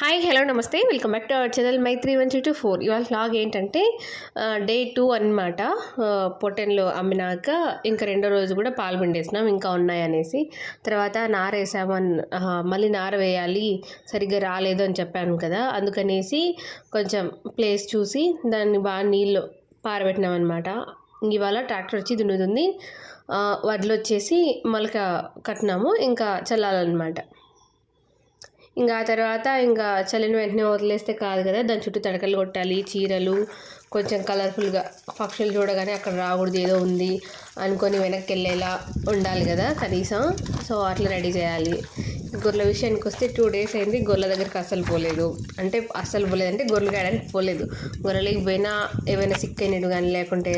Hi hello నమస్తే. Welcome back to our channel my three one two four ఇవాళ vlog ఏంటంటే day two అనమాట పొట్టెన్లో అమ్మినాక ఇంకా రెండో రోజు కూడా పాలు పిండేసినాం ఇంకా ఉన్నాయనేసి. తర్వాత నార వేసామని మళ్ళీ నార వేయాలి సరిగ్గా రాలేదు అని చెప్పాను కదా. అందుకనేసి కొంచెం ప్లేస్ చూసి దాన్ని బాగా నీళ్ళు పారబెట్టినాం అనమాట ఇవాళ ట్రాక్టర్ వచ్చి దున్నుతుంది. వడ్లు వచ్చేసి మొలక కట్టినాము ఇంకా చల్లాలన్నమాట. ఇంకా ఆ తర్వాత ఇంకా చల్లిన వెంటనే వదిలేస్తే కాదు కదా దాని చుట్టూ తడకలు కొట్టాలి చీరలు కొంచెం కలర్ఫుల్గా పక్షులు చూడగానే అక్కడ రాకూడదు ఏదో ఉంది అనుకొని వెనక్కి వెళ్ళేలా ఉండాలి కదా కనీసం. సో అట్లా రెడీ చేయాలి. గొర్రెల విషయానికి వస్తే టూ డేస్ అయింది గొర్రెల దగ్గరికి అస్సలు పోలేదు. అంటే అస్సలు పోలేదు అంటే గొర్రెలు కాయడానికి పోలేదు. గొర్రెలకి పోయినా ఏమైనా సిక్ అయినట్టు కానీ లేకుంటే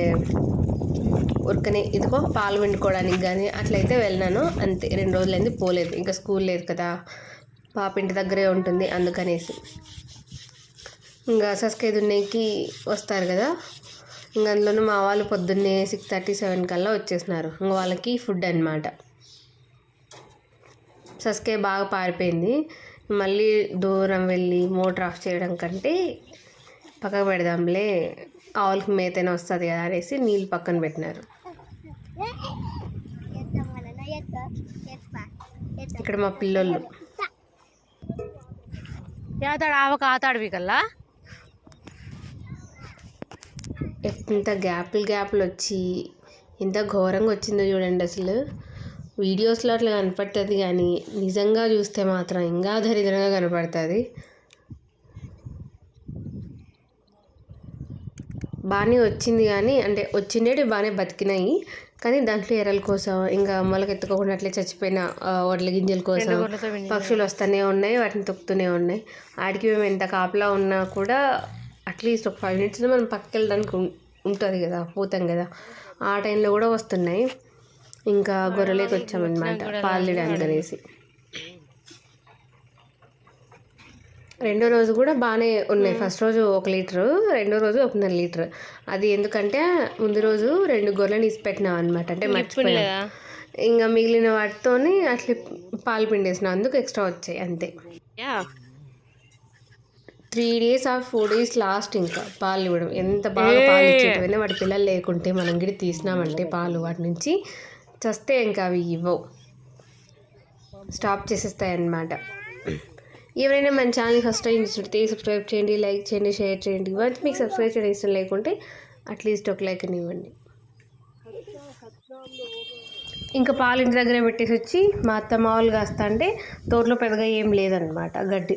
ఉరకనే ఇదిగో పాలు వండుకోవడానికి కానీ అట్లయితే వెళ్ళినాను. అంతే రెండు రోజులైంది పోలేదు. ఇంకా స్కూల్ లేదు కదా. పాప ఇంటి దగ్గరే ఉంటుంది అందుకనేసి. ఇంకా సస్కే దున్నేకి వస్తారు కదా. ఇంకా అందులోనూ మా వాళ్ళు పొద్దున్నే సిక్స్ థర్టీ సెవెన్ కల్లా వచ్చేసినారు. ఇంకా వాళ్ళకి ఫుడ్ అనమాట సస్కే బాగా పారిపోయింది. మళ్ళీ దూరం వెళ్ళి మోటార్ ఆఫ్ చేయడం కంటే పక్కకు పెడదాంలే ఆవులకి మేతైనా వస్తుంది కదా అనేసి నీళ్ళు పక్కన పెట్టినారు. ఇక్కడ మా పిల్లోళ్ళు ఏతాడు? ఆవకు ఆతాడు వీకల్లా? ఎంత గ్యాప్లు గ్యాప్లు వచ్చి ఎంత ఘోరంగా వచ్చిందో చూడండి అసలు. వీడియోస్లో అట్లా కనపడుతుంది కానీ నిజంగా చూస్తే మాత్రం ఇంకా దరిద్రంగా కనపడుతుంది. బాగానే వచ్చింది కానీ అంటే వచ్చిండేటి బాగానే బతికినాయి. కానీ దాంట్లో ఎర్రల కోసం ఇంకా మొలకెత్తుకోకుండా అట్లే చచ్చిపోయిన వడ్ల గింజల కోసం పక్షులు వస్తూనే ఉన్నాయి వాటిని తొక్కుతూనే ఉన్నాయి. ఆడికి మేము ఎంత కాపలా ఉన్నా కూడా అట్లీస్ట్ ఒక ఫైవ్ మినిట్స్లో మనం పక్కకి వెళ్ళడానికి ఉంటుంది కదా పోతాం కదా. ఆ టైంలో కూడా వస్తున్నాయి. ఇంకా గొర్రెలకి వచ్చామన్నమాట పాలు తీయడానికి అనేసి రెండో రోజు కూడా బాగానే ఉన్నాయి. ఫస్ట్ రోజు ఒక లీటరు రెండో రోజు ఒకన్నర లీటర్. అది ఎందుకంటే ముందు రోజు రెండు గొర్రెలు ఇసి పెట్టినాం అనమాట అంటే మర్చిపోయా ఇంకా మిగిలిన వాటితోని అట్లా పాలు పిండేసిన. అందుకు ఎక్స్ట్రా వచ్చాయి అంతే. Three days or four days last ఇంకా పాలు ఇవ్వడం. ఎంత బాగా పాలు ఇచ్చేటివైనా వాటి పిల్లలు లేకుంటే మనం గిడి తీసినామంటే పాలు వాటి నుంచి చస్తే ఇంకా అవి ఇవ్వవు. స్టాప్ చేసేస్తాయి అన్నమాట ఎవరైనా మన ఛానల్ ఫస్ట్ టైం చూస్తే సబ్స్క్రైబ్ చేయండి లైక్ చేయండి షేర్ చేయండి. వన్స్ మీకు సబ్స్క్రైబ్ చేయడం ఇష్టం లేకుంటే అట్లీస్ట్ ఒక లైక్ అని ఇవ్వండి. ఇంకా పాలు ఇంటి దగ్గర పెట్టేసి వచ్చి మా అత్త మామూలు కాస్తా అంటే తోటలో పెద్దగా ఏం లేదనమాట గడ్డి.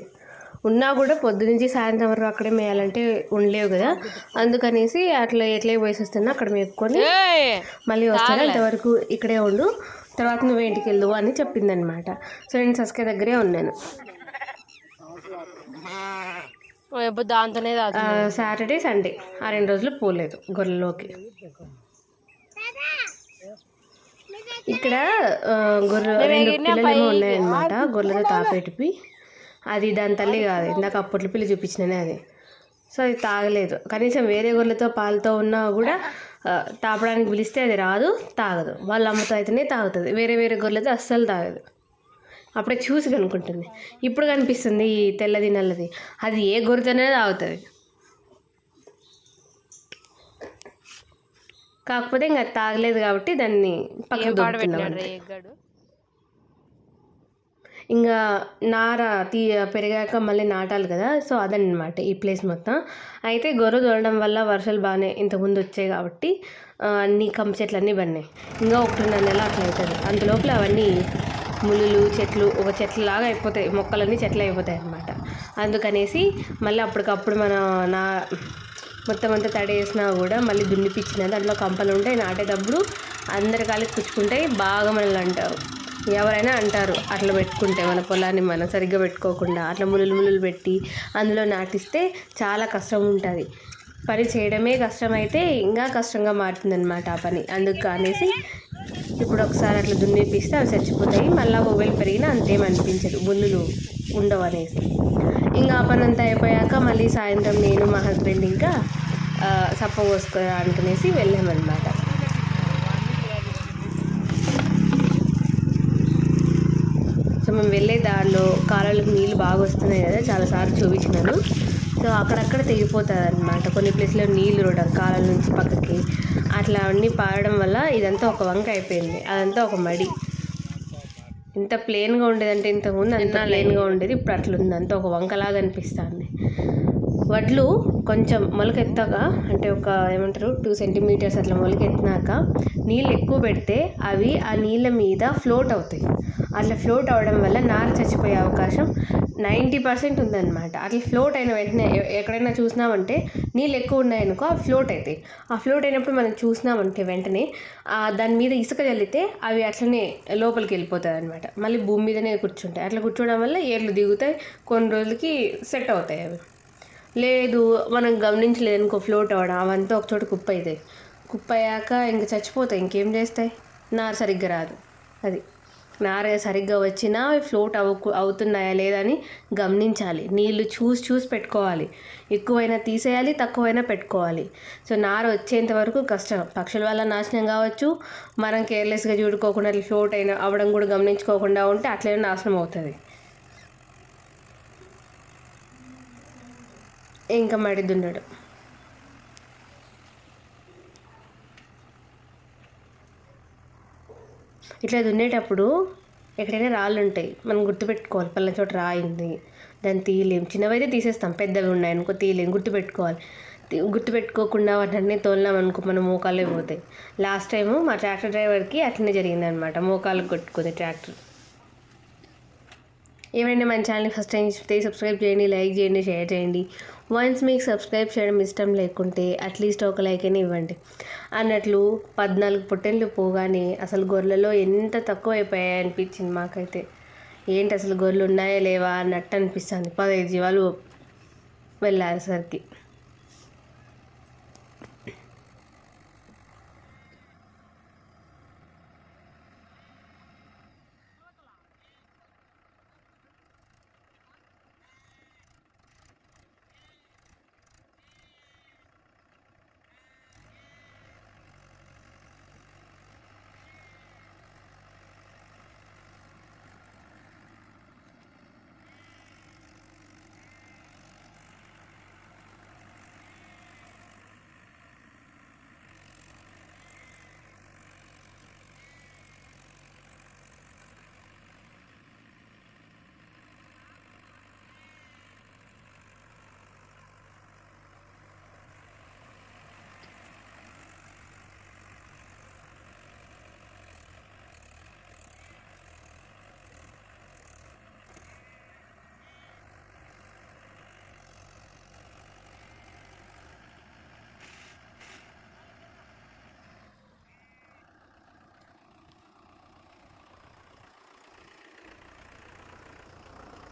ఉన్నా కూడా పొద్దు నుంచి సాయంత్రం వరకు అక్కడే మేయాలంటే ఉండలేవు కదా. అందుకనేసి అట్లా ఎట్లే పోయేసి వస్తున్నా అక్కడ మేపుకొని మళ్ళీ వస్తాను అంతవరకు ఇక్కడే ఉండు తర్వాత నువ్వు ఇంటికి వెళ్ళు అని చెప్పిందనమాట సో నేను సస్కే దగ్గరే ఉన్నాను. ఎప్పుడు దాంతోనే సాటర్డే సండే. ఆ రెండు రోజులు పోలేదు గొర్రెలోకి ఇక్కడ ఆ, గొర్రె రెండు పిల్లలు ఏమో ఉన్నాయన్నమాట. గొర్రెలతో తాపేటిపి. అది దాని తల్లి కాదు. ఇందాక అప్పట్లో పిల్లి చూపించిననే అది. సో అది తాగలేదు. కనీసం వేరే గొర్రెలతో పాలతో ఉన్నా కూడా తాపడానికి పిలిస్తే అది రాదు తాగదు. వాళ్ళ అమ్మతో అయితేనే తాగుతుంది. వేరే వేరే గొర్రెలతో అస్సలు తాగదు. అప్పుడే చూసి కనుక్కుంటుంది. ఇప్పుడు కనిపిస్తుంది ఈ తెల్లది నల్లది. అది ఏ గొర్రెతోనే తాగుతుంది. కాకపోతే ఇంకా తాగలేదు కాబట్టి దాన్ని పక్కన ఇంకా నార తీ పెరిగాక మళ్ళీ నాటాలి కదా సో అదనమాట ఈ ప్లేస్ మొత్తం. అయితే గొర్రె దొరడం వల్ల వర్షాలు బాగానే ఇంతకుముందు వచ్చాయి కాబట్టి అన్ని కంప చెట్లు అన్నీ పడినాయి. ఇంకా ఒకటిన్నర నెల అట్లా అవుతుంది. అంతలోపల అవన్నీ ముళ్ళు చెట్లు ఒక చెట్లలాగా అయిపోతాయి. మొక్కలన్నీ చెట్లు అయిపోతాయి అన్నమాట. అందుకనేసి మళ్ళీ అప్పటికప్పుడు మనం నా మొత్తం అంతా తడేసినా కూడా మళ్ళీ దున్నిపించిన దాంట్లో కంపలు ఉంటాయి నాటేటప్పుడు అందరి కాలికి పుచ్చుకుంటాయి బాగా మనల్ని అంటారు. ఎవరైనా అంటారు అట్లా పెట్టుకుంటే మన పొలాన్ని మనం సరిగ్గా పెట్టుకోకుండా అట్లా ములులు ములులు పెట్టి అందులో నాటిస్తే చాలా కష్టం ఉంటుంది. పని చేయడమే కష్టమైతే ఇంకా కష్టంగా మారుతుందన్నమాట ఆ పని. అందుకు అనేసి ఇప్పుడు ఒకసారి అట్లా దున్నిపిస్తే అవి చచ్చిపోతాయి. మళ్ళీ మొబైల్ పెరిగినా అంతేం అనిపించదు. బుల్లులు ఉండవు అనేసి. ఇంకా ఆ పని అంతా అయిపోయాక మళ్ళీ సాయంత్రం నేను మా హస్బెండ్ ఇంకా సప్ప సప్ప పోసుకోవడానికనేసి వెళ్ళామన్నమాట. సో మేము వెళ్ళే దారిలో కాలాలకు నీళ్ళు బాగా వస్తున్నాయి కదా చాలాసార్లు చూపించినాను. సో అక్కడక్కడ తెగిపోతుంది అనమాట కొన్ని ప్లేస్లో నీళ్ళు రోడ్ కాలల నుంచి పక్కకి అట్లా అన్నీ పారడం వల్ల ఇదంతా ఒక వంక అయిపోయింది. అదంతా ఒక మడి. ఇంత ప్లెయిన్గా ఉండేదంటే ఇంతకుముందు అంత ప్లెయిన్గా ఉండేది. ఇప్పుడు అట్లా ఉంది అంత ఒక వంకలాగా అనిపిస్తుంది. వడ్లు కొంచెం మొలకెత్తగా అంటే ఒక ఏమంటారు టూ సెంటీమీటర్స్ అట్లా మొలకెత్తినాక నీళ్ళు ఎక్కువ పెడితే అవి ఆ నీళ్ళ మీద ఫ్లోట్ అవుతాయి. అట్లా ఫ్లోట్ అవడం వల్ల నార చచ్చిపోయే అవకాశం నైంటీ పర్సెంట్ ఉందన్నమాట. అట్లా ఫ్లోట్ అయిన వెంటనే ఎక్కడైనా చూసినామంటే నీళ్ళు ఎక్కువ ఉన్నాయనుకో అవి ఫ్లోట్ అవుతాయి. ఆ ఫ్లోట్ అయినప్పుడు మనం చూసినామంటే వెంటనే దాని మీద ఇసుక చల్లితే అవి అట్లనే లోపలికి వెళ్ళిపోతాయి అనమాట మళ్ళీ భూమి మీదనే కూర్చుంటాయి. అట్లా కూర్చోవడం వల్ల ఏర్లు దిగుతాయి కొన్ని రోజులకి సెట్ అవుతాయి అవి. లేదు మనం గమనించలేదు ఇంకో ఫ్లోట్ అవ్వడం అవంతా ఒక చోట కుప్ప అవుతాయి కుప్ప అయ్యాక ఇంక చచ్చిపోతాయి. ఇంకేం చేస్తాయి? నార సరిగ్గా రాదు. అది. నార సరిగ్గా వచ్చినా ఫ్లోట్ అవ్వకు అవుతున్నాయా లేదా అని గమనించాలి. నీళ్ళు చూసి చూసి పెట్టుకోవాలి. ఎక్కువైనా తీసేయాలి తక్కువైనా పెట్టుకోవాలి. సో నార వచ్చేంత వరకు కష్టం. పక్షుల వల్ల నాశనం కావచ్చు. మనం కేర్లెస్గా చూడుకోకుండా అట్లా ఫ్లోట్ అయిన అవ్వడం కూడా గమనించుకోకుండా ఉంటే అట్లనే నాశనం అవుతుంది. ఇంకా మడి దున్నడం ఇట్లా దున్నేటప్పుడు ఎక్కడైనా రాళ్ళు ఉంటాయి. మనం గుర్తుపెట్టుకోవాలి. పల్లె చోట రాయింది. దాన్ని తీయలేం. చిన్నవైతే తీసేస్తాం. పెద్దవి ఉన్నాయి అనుకో తీయలేం. గుర్తుపెట్టుకోవాలి. గుర్తుపెట్టుకోకుండా వాటిని తోలినాం అనుకో మన మోకాలే పోతాయి. లాస్ట్ టైము మా ట్రాక్టర్ డ్రైవర్కి అట్లనే జరిగిందనమాట మోకాలు కొట్టుకుంది ట్రాక్టర్. ఏమైనా మన ఛానల్ని ఫస్ట్ టైం చూస్తే సబ్స్క్రైబ్ చేయండి లైక్ చేయండి షేర్ చేయండి. వన్స్ మీకు సబ్స్క్రైబ్ చేయడం ఇష్టం లేకుంటే అట్లీస్ట్ ఒక లైక్ అయినా ఇవ్వండి. అన్నట్లు పద్నాలుగు పొట్టెళ్ళు పోగానే అసలు గొర్రెలలో ఎంత తక్కువ అయిపోయాయి అనిపించింది మాకైతే. ఏంటి అసలు గొర్రెలు ఉన్నాయా లేవా అన్నట్టు అనిపిస్తుంది. పదహైదు జీవాలు వెళ్ళేసరికి